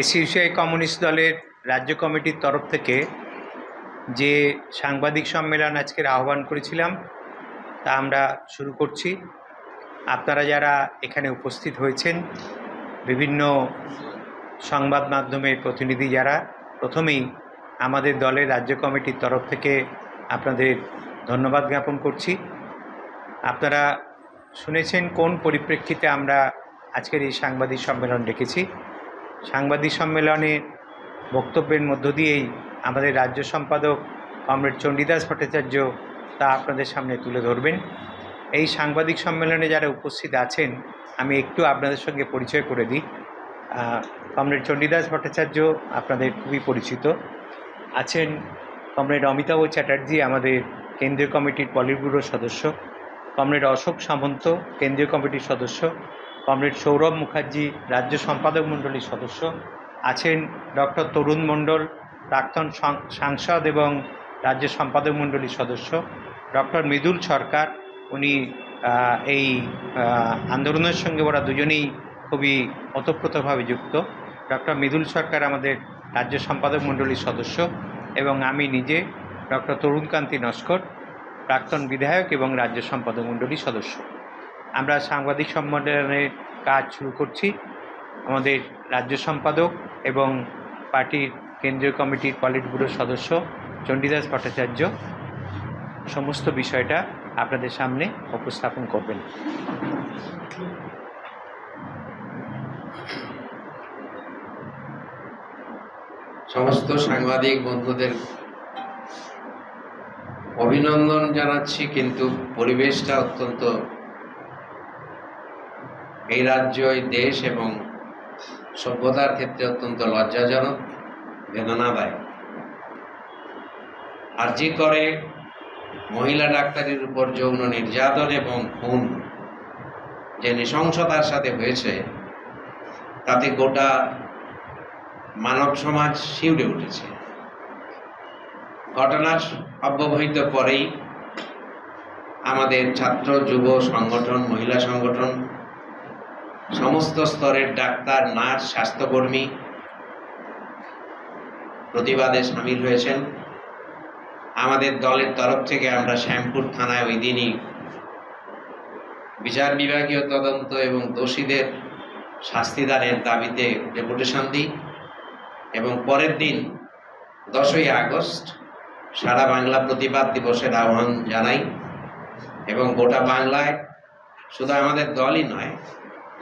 SUCI communist দলের রাজ্য কমিটির তরফ থেকে যে সাংবাদিক সম্মেলন আজকের আহ্বান করেছিলাম, তা আমরা শুরু করছি। আপনারা যারা এখানে উপস্থিত হয়েছেন, বিভিন্ন সংবাদ মাধ্যমের প্রতিনিধি যারা, প্রথমেই আমাদের দলের রাজ্য কমিটির তরফ থেকে আপনাদের ধন্যবাদ জ্ঞাপন করছি। আপনারা শুনেছেন কোন পরিপ্রেক্ষিতে আমরা আজকের এই সাংবাদিক সম্মেলন ডেকেছি। সাংবাদিক সম্মেলনে বক্তব্যের মধ্য দিয়েই আমাদের রাজ্য সম্পাদক কমরেড চণ্ডীদাস ভট্টাচার্য তা আপনাদের সামনে তুলে ধরবেন। এই সাংবাদিক সম্মেলনে যারা উপস্থিত আছেন, আমি একটু আপনাদের সঙ্গে পরিচয় করে দিই। কমরেড চণ্ডীদাস ভট্টাচার্য আপনাদের খুবই পরিচিত। আছেন কমরেড অমিতাভ চ্যাটার্জি, আমাদের কেন্দ্রীয় কমিটির পলিটব্যুরোর সদস্য। কমরেড অশোক সামন্ত, কেন্দ্রীয় কমিটির সদস্য। কমরেড সৌরভ মুখার্জি, রাজ্য সম্পাদক মণ্ডলীর সদস্য, আছেন ডক্টর তরুণ মণ্ডল, প্রাক্তন সাংসদ এবং রাজ্য সম্পাদক মণ্ডলীর সদস্য, ডক্টর মৃদুল সরকার। উনি এই আন্দোলনের সঙ্গে ওরা দুজনেই খুবই ওতপ্রোতভাবে যুক্ত। ডক্টর মৃদুল সরকার আমাদের রাজ্য সম্পাদক মণ্ডলীর সদস্য এবং আমি নিজে, ডক্টর তরুণকান্তি নস্কর, প্রাক্তন বিধায়ক এবং রাজ্য সম্পাদক মণ্ডলীর সদস্য। আমরা সাংবাদিক সম্মেলনের কাজ শুরু করছি। আমাদের রাজ্য সম্পাদক এবং পার্টির কেন্দ্রীয় কমিটির পলিট ব্যুরোর সদস্য চণ্ডীদাস ভট্টাচার্য সমস্ত বিষয়টা আপনাদের সামনে উপস্থাপন করবেন। সমস্ত সাংবাদিক বন্ধুদের অভিনন্দন জানাচ্ছি, কিন্তু পরিবেশটা অত্যন্ত এই রাজ্য এই দেশ এবং সভ্যতার ক্ষেত্রে অত্যন্ত লজ্জাজনক। বেদনাদায়ক আর যে করে মহিলা ডাক্তারের উপর যৌন নির্যাতন এবং খুন যে নৃশংসতার সাথে হয়েছে, তাতে গোটা মানব সমাজ শিউরে উঠেছে। ঘটনার অব্যবহিত পরেই আমাদের ছাত্র, যুব সংগঠন, মহিলা সংগঠন সমস্ত স্তরের ডাক্তার, নার্স, স্বাস্থ্যকর্মী প্রতিবাদে সামিল হয়েছেন। আমাদের দলের তরফ থেকে আমরা শ্যামপুর থানায় ওই দিনই বিচার বিভাগীয় তদন্ত এবং দোষীদের শাস্তিদানের দাবিতে ডেপুটেশন দিই এবং পরের দিন দশই আগস্ট সারা বাংলা প্রতিবাদ দিবসের আহ্বান জানাই এবং গোটা বাংলায় শুধু আমাদের দলই নয়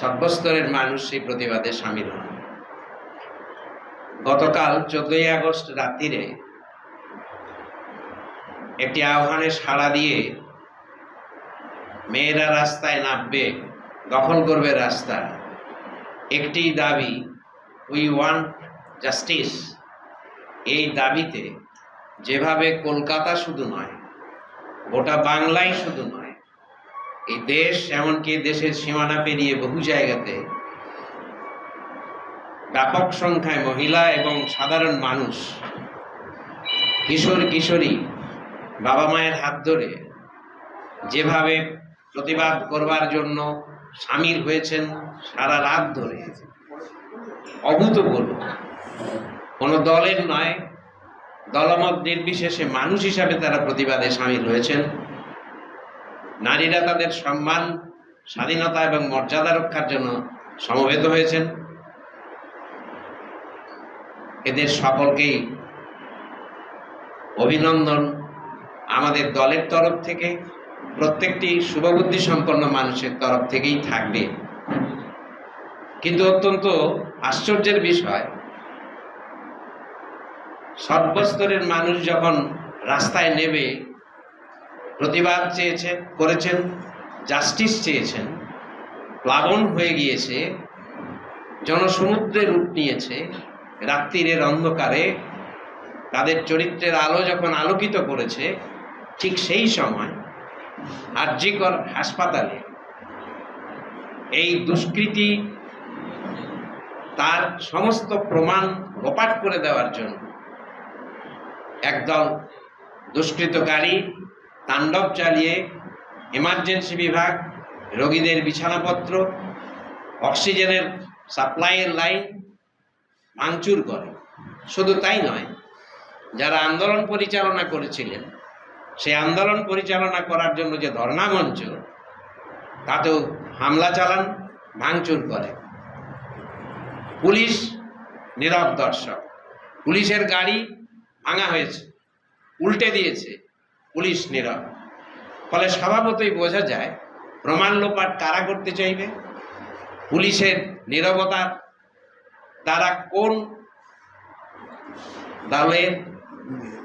সর্বস্তরের মানুষ সেই প্রতিবাদে সামিল হন। গতকাল চোদ্দই আগস্ট রাত্রিরে একটি আহ্বানে সাড়া দিয়ে মেয়েরা রাস্তায় নামবে, দখল করবে রাস্তা। একটি দাবি উই ওয়ান্ট জাস্টিস এই দাবিতে যেভাবে কলকাতা শুধু নয়, গোটা বাংলাই শুধু নয় এই দেশ এমনকি দেশের সীমানা পেরিয়ে বহু জায়গাতে ব্যাপক সংখ্যায় মহিলা এবং সাধারণ মানুষ, কিশোর, কিশোরী, বাবা মায়ের হাত ধরে যেভাবে প্রতিবাদ করবার জন্য সামিল হয়েছেন, সারা রাত ধরে অভূতপূর্ব। কোনো দলের নয়, দলমত নির্বিশেষে মানুষ হিসাবে তারা প্রতিবাদে সামিল হয়েছেন। নারীরা তাদের সম্মান, স্বাধীনতা এবং মর্যাদা রক্ষার জন্য সমবেত হয়েছেন। এদের সকলকেই অভিনন্দন আমাদের দলের তরফ থেকে, প্রত্যেকটি শুভবুদ্ধি সম্পন্ন মানুষের তরফ থেকেই থাকবে। কিন্তু অত্যন্ত আশ্চর্যের বিষয়, সর্বস্তরের মানুষ যখন রাস্তায় নেবে প্রতিবাদ চেয়েছে, করেছেন জাস্টিস চেয়েছেন, প্লাবন হয়ে গিয়েছে জনসমুদ্রে রূপ নিয়েছে, রাত্রিরের অন্ধকারে তাদের চরিত্রের আলো যখন আলোকিত করেছে, ঠিক সেই সময় আরজিকর হাসপাতালে এই দুষ্কৃতি তার সমস্ত প্রমাণ লোপাট করে দেওয়ার জন্য একদল দুষ্কৃতকারী তাণ্ডব চালিয়ে এমার্জেন্সি বিভাগ, রোগীদের বিছানাপত্র, অক্সিজেনের সাপ্লাইয়ের লাইন ভাঙচুর করে। শুধু তাই নয়, যারা আন্দোলন পরিচালনা করেছিলেন, সেই আন্দোলন পরিচালনা করার জন্য যে ধর্ণা মঞ্চ, তাতেও হামলা চালান, ভাঙচুর করে। পুলিশ নীরব দর্শক, পুলিশের গাড়ি ভাঙা হয়েছে, উল্টে দিয়েছে। পুলিশ নীরব ফলে স্বভাবতই বোঝা যায়, প্রমাণ লোপাট কারা করতে চাইবে? পুলিশের নীরবতার তারা কোন দলের,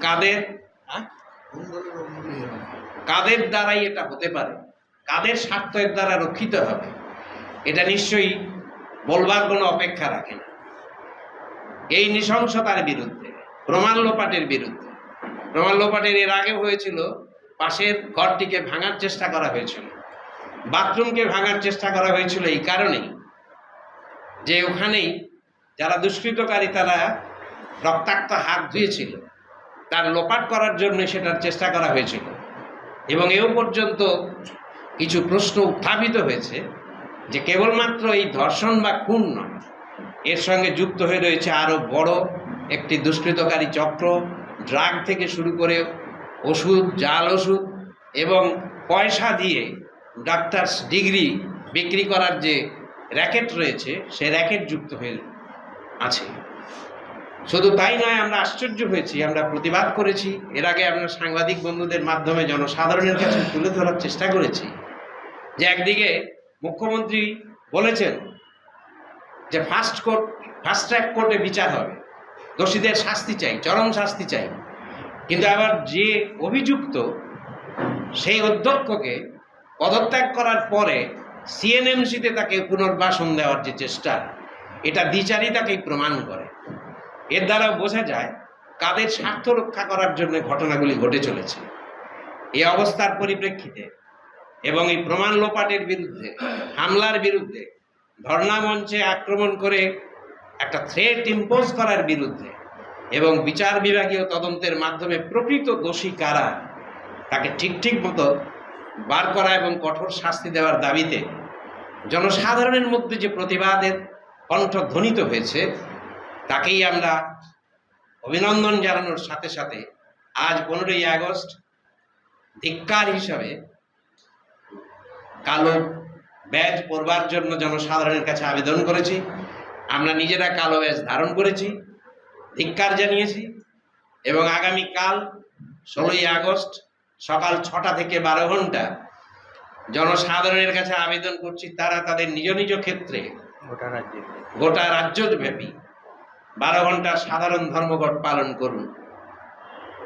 কাদের? কাদের দ্বারাই এটা হতে পারে? কাদের স্বার্থের দ্বারা রক্ষিত হবে? এটা নিশ্চয়ই বলবার কোনো অপেক্ষা রাখে না। এই নৃশংসতার বিরুদ্ধে, প্রমাণ লোপাটের বিরুদ্ধে প্রমাণ লোপাটের এর আগে হয়েছিল, পাশের ঘরটিকে ভাঙার চেষ্টা করা হয়েছিল। বাথরুমকে ভাঙার চেষ্টা করা হয়েছিল এই কারণেই যে ওখানেই যারা দুষ্কৃতকারী তারা রক্তাক্ত হাত ধুয়েছিল, তার লোপাট করার জন্য সেটার চেষ্টা করা হয়েছিল। এবং এও পর্যন্ত কিছু প্রশ্ন উত্থাপিত হয়েছে যে কেবলমাত্র এই ধর্ষণ বা খুন নয়, এর সঙ্গে যুক্ত হয়ে রয়েছে আরও বড় একটি দুষ্কৃতকারী চক্র ড্রাগ থেকে শুরু করে ওষুধ, জাল ওষুধ এবং পয়সা দিয়ে ডাক্তার্স ডিগ্রি বিক্রি করার যে র্যাকেট রয়েছে সে র্যাকেট যুক্ত হয়ে আছে। শুধু তাই নয়, আমরা আশ্চর্য হয়েছি, আমরা প্রতিবাদ করেছি। এর আগে আমরা সাংবাদিক বন্ধুদের মাধ্যমে জনসাধারণের কাছে তুলে ধরার চেষ্টা করেছি যে একদিকে মুখ্যমন্ত্রী বলেছেন যে ফার্স্ট কোর্ট ফার্স্ট ট্র্যাক কোর্টে বিচার হবে। দোষীদের শাস্তি চাই, চরম শাস্তি চাই। কিন্তু আবার যে অভিযুক্ত, সেই অধ্যক্ষকে পদত্যাগ করার পরে সিএনএমসিতে তাকে পুনর্বাসন দেওয়ার যে চেষ্টা, এটা দ্বিচারিতাকেই প্রমাণ করে। এর দ্বারাও বোঝা যায়, কাদের স্বার্থ রক্ষা করার জন্য ঘটনাগুলি ঘটে চলেছে। এই অবস্থার পরিপ্রেক্ষিতে এবং এই প্রমাণ লোপাটের বিরুদ্ধে, হামলার বিরুদ্ধে, ধর্ণা মঞ্চে আক্রমণ করে একটা থ্রেট ইম্পোজ করার বিরুদ্ধে। এবং বিচার বিভাগীয় তদন্তের মাধ্যমে প্রকৃত দোষী কারা, তাকে ঠিক ঠিক মতো বার করা এবং কঠোর শাস্তি দেওয়ার দাবিতে জনসাধারণের মধ্যে যে প্রতিবাদের কণ্ঠ ধ্বনিত হয়েছে, তাকেই আমরা অভিনন্দন জানানোর সাথে সাথে আজ পনেরোই আগস্ট ধিক্কার হিসাবে কালো ব্যাজ পরবার জন্য জনসাধারণের কাছে আবেদন করেছি। আমরা নিজেরা কালো ব্যাজ ধারণ করেছি ধিক্কার জানিয়েছি এবং আগামীকাল ষোলোই আগস্ট সকাল ছটা থেকে বারো ঘণ্টা জনসাধারণের কাছে আবেদন করছি তারা তাদের নিজ নিজ ক্ষেত্রে গোটা রাজ্যে। গোটা রাজ্যব্যাপী বারো ঘণ্টা সাধারণ ধর্মঘট পালন করুন।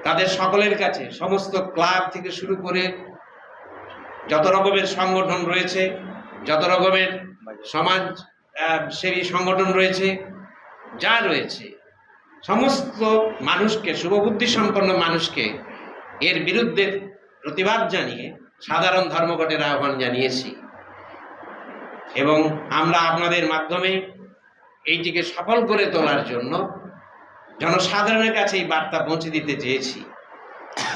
তাদের সকলের কাছে সমস্ত ক্লাব থেকে শুরু করে যত রকমের সংগঠন রয়েছে যত রকমের সমাজ সেবী সংগঠন রয়েছে, যা রয়েছে, সমস্ত মানুষকে, শুভবুদ্ধি সম্পন্ন মানুষকে এর বিরুদ্ধে প্রতিবাদ জানিয়ে সাধারণ ধর্মঘটের আহ্বান জানিয়েছি। এবং আমরা আপনাদের মাধ্যমে এইটিকে সফল করে তোলার জন্য জনসাধারণের কাছে এই বার্তা পৌঁছে দিতে চেয়েছি।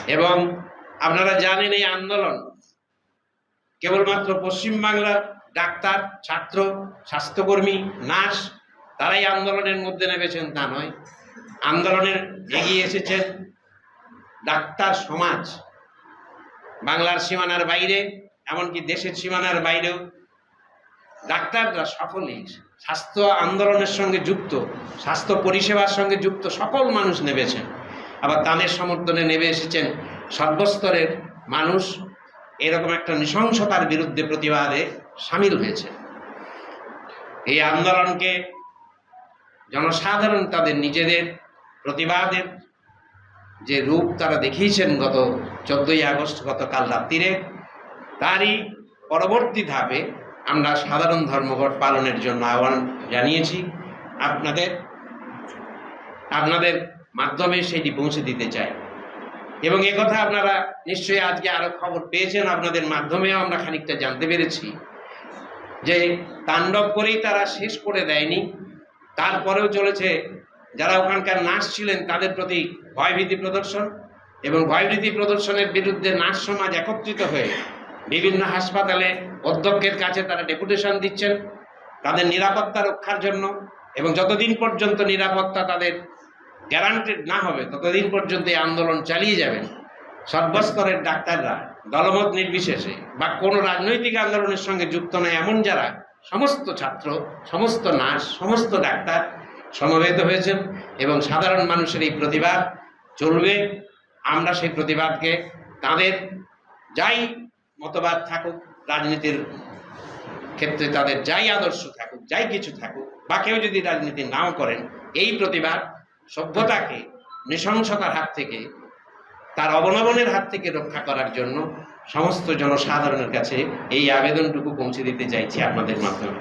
এবং আপনারা জানেন এই আন্দোলন কেবলমাত্র পশ্চিমবাংলার ডাক্তার, ছাত্র, স্বাস্থ্যকর্মী, নার্স, তারাই আন্দোলনের মধ্যে নেমেছেন, তা নয়। আন্দোলনের এগিয়ে এসেছেন ডাক্তার সমাজ। বাংলার সীমানার বাইরে, এমনকি দেশের সীমানার বাইরেও ডাক্তাররা সকলেই স্বাস্থ্য আন্দোলনের সঙ্গে যুক্ত, স্বাস্থ্য পরিষেবার সঙ্গে যুক্ত সকল মানুষ নেমেছেন। আবার তাদের সমর্থনে নেমে এসেছেন সর্বস্তরের মানুষ। এরকম একটা নৃশংসতার বিরুদ্ধে প্রতিবাদে সামিল হয়েছে। এই আন্দোলনকে জনসাধারণ তাদের নিজেদের প্রতিবাদের যে রূপ তারা দেখিয়েছেন গত চোদ্দোই আগস্ট, গতকাল রাত্রিরে, তারই পরবর্তী ধাপে আমরা সাধারণ ধর্মঘট পালনের জন্য আহ্বান জানিয়েছি। আপনাদের আপনাদের মাধ্যমে সেটি পৌঁছে দিতে চাই। এবং কথা আপনারা নিশ্চয়ই আজকে আরও খবর পেয়েছেন, আপনাদের মাধ্যমেও আমরা খানিকটা জানতে পেরেছি। যে তাণ্ডব করেই তারা শেষ করে দেয়নি। তারপরেও চলেছে যারা ওখানকার নার্স ছিলেন তাদের প্রতি ভয়ভীতি প্রদর্শন এবং ভয়ভীতি প্রদর্শনের বিরুদ্ধে নার্স সমাজ একত্রিত হয়ে বিভিন্ন হাসপাতালে অধ্যক্ষের কাছে তারা ডেপুটেশন দিচ্ছেন তাদের নিরাপত্তা রক্ষার জন্য এবং যতদিন পর্যন্ত নিরাপত্তা তাদের গ্যারান্টেড না হবে, ততদিন পর্যন্ত এই আন্দোলন চালিয়ে যাবেন। সর্বস্তরের ডাক্তাররা দলমত নির্বিশেষে বা কোনো রাজনৈতিক আন্দোলনের সঙ্গে যুক্ত নয় এমন যারা সমস্ত ছাত্র, সমস্ত নার্স, সমস্ত ডাক্তার সমবেত হয়েছেন এবং সাধারণ মানুষের এই প্রতিবাদ চলবে, আমরা সেই প্রতিবাদকে তাদের যাই মতবাদ থাকুক, রাজনীতির ক্ষেত্রে তাদের যাই আদর্শ থাকুক, যাই কিছু থাকুক, বা কেউ যদি রাজনীতি নাও করেন, এই প্রতিবাদ সভ্যতাকে নৃশংসতার হাত থেকে তার অবলম্বনের হাত থেকে রক্ষা করার জন্য সমস্ত জনসাধারণের কাছে এই আবেদনটুকু পৌঁছে দিতে চাইছি আপনাদের মাধ্যমে।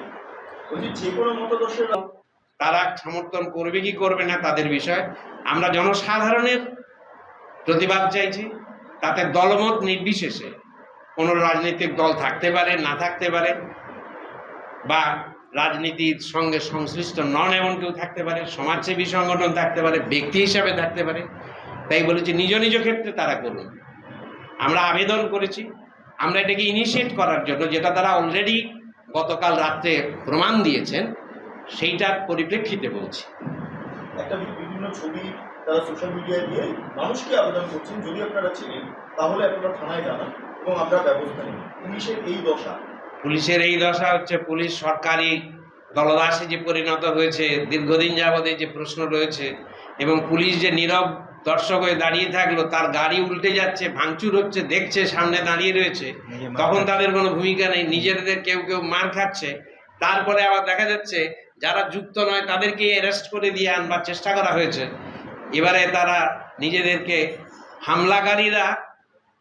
তারা সমর্থন করবে কি করবে না তাদের বিষয় আমরা জনসাধারণের প্রতিবাদ চাইছি তাতে দলমত নির্বিশেষে কোনো রাজনৈতিক দল থাকতে পারে না থাকতে পারে বা রাজনীতির সঙ্গে সংশ্লিষ্ট নন এমন কেউ থাকতে পারে সমাজসেবী সংগঠন থাকতে পারে ব্যক্তি হিসাবে থাকতে পারে তাই বলেছি নিজ নিজ ক্ষেত্রে তারা করুন। আমরা আবেদন করেছি আমরা এটাকে ইনিশিয়েট করার জন্য যেটা তারা অলরেডি গতকাল রাত্রে প্রমাণ দিয়েছেন সেইটার পরিপ্রেক্ষিতে বলছি। একটা বিভিন্ন ছবি তারা সোশ্যাল মিডিয়ায় দিয়ে মানুষকে আবেদন করছেন যদি আপনারা ছিলেন তাহলে আপনারা থানায় জানান এবং আমরা ব্যবস্থা নিই পুলিশের এই দশা। পুলিশের এই দশা হচ্ছে পুলিশ সরকারি দলদাসে যে পরিণত হয়েছে দীর্ঘদিন যাবতে যে প্রশ্ন রয়েছে এবং পুলিশ যে নীরব দর্শক হয়ে দাঁড়িয়ে থাকল তার গাড়ি উল্টে যাচ্ছে ভাঙচুর হচ্ছে দেখছে সামনে দাঁড়িয়ে রয়েছে তখন তাদের কোনো ভূমিকা নেই নিজেদের কেউ কেউ মার খাচ্ছে। তারপরে আবার দেখা যাচ্ছে যারা যুক্ত নয় তাদেরকে অ্যারেস্ট করে দিয়ে আনবার চেষ্টা করা হয়েছে। এবারে তারা নিজেদেরকে হামলাকারীরা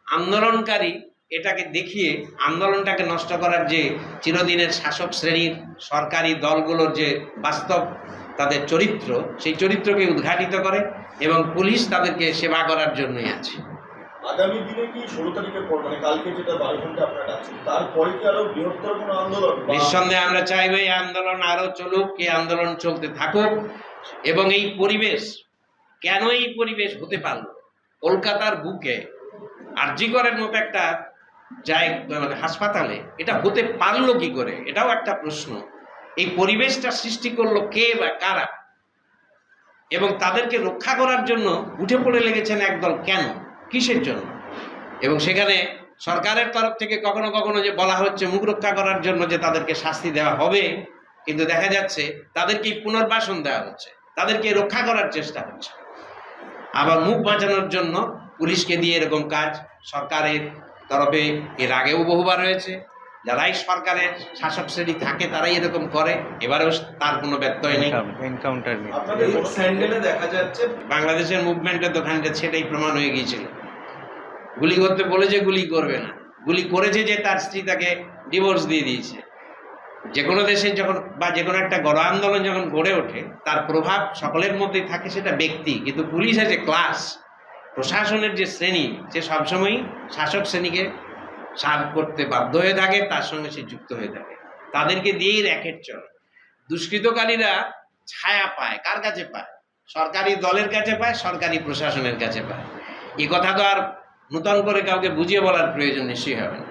আন্দোলনকারী এটাকে দেখিয়ে আন্দোলনটাকে নষ্ট করার যে চিরদিনের শাসক শ্রেণির সরকারি দলগুলোর যে বাস্তব তাদের চরিত্র সেই চরিত্রকে উদ্ঘাটিত করে এবং পুলিশ তাদেরকে সেবা করার জন্যই আছে। আগামী দিনে কি ষোলো তারিখের পর মানে কালকে যেটা বারো ঘণ্টা আপনারা ডাকছেন তারপরে কি আরও বৃহত্তর কোনো আন্দোলন নিঃসন্দেহে আমরা চাইব এই আন্দোলন আরও চলুক এই আন্দোলন চলতে থাকুক এবং এই পরিবেশ কেন এই পরিবেশ হতে পারল? কলকাতার বুকে আরজিকরের মতো একটা জায় মানে হাসপাতালে। এটা হতে পারল কি করে? এটাও একটা প্রশ্ন। এই পরিবেশটা সৃষ্টি করল কে বা কারা? এবং তাদেরকে রক্ষা করার জন্য উঠে পড়ে লেগেছেন একদল কেন? কিসের জন্য? এবং সেখানে সরকারের তরফ থেকে কখনো কখনো যে বলা হচ্ছে মুখ রক্ষা করার জন্য যে তাদেরকে শাস্তি দেওয়া হবে, কিন্তু দেখা যাচ্ছে তাদেরকে পুনর্বাসন দেওয়া হচ্ছে। তাদেরকে রক্ষা করার চেষ্টা হচ্ছে। আবার মুখ বাঁচানোর জন্য পুলিশকে দিয়ে এরকম কাজ সরকারের তরফে এর আগেও বহুবার হয়েছে। যারাই সরকারের শাসক শ্রেণি থাকে তারাই এরকম করে। এবারেও তার কোনো ব্যত্যয় নেই। এনকাউন্টার স্যান্ডেলে দেখা যাচ্ছে বাংলাদেশের মুভমেন্টের দোকানটা সেটাই প্রমাণ হয়ে গিয়েছিল। গুলি করতে বলেছে গুলি করবে না। গুলি করেছে যে তার স্ত্রী তাকে ডিভোর্স দিয়ে দিয়েছে। যে কোনো দেশে যখন বা যে কোনো একটা গণ আন্দোলন যখন গড়ে ওঠে তার প্রভাব সকলের মধ্যেই থাকে সেটা ব্যক্তি। কিন্তু পুলিশ আছে ক্লাস প্রশাসনের যে শ্রেণি সে সবসময়ই শাসক শ্রেণীকে সার্ভ করতে বাধ্য হয়ে থাকে, তার সঙ্গে সে যুক্ত হয়ে থাকে। তাদেরকে দিয়েই র্যাকেট চলে। দুষ্কৃতকারীরা ছায়া পায়। কার কাছে পায়? সরকারি দলের কাছে পায়, সরকারি প্রশাসনের কাছে পায়। এ কথা তো আর নূতন করে কাউকে বুঝিয়ে বলার প্রয়োজন নিশ্চয়ই হবে না।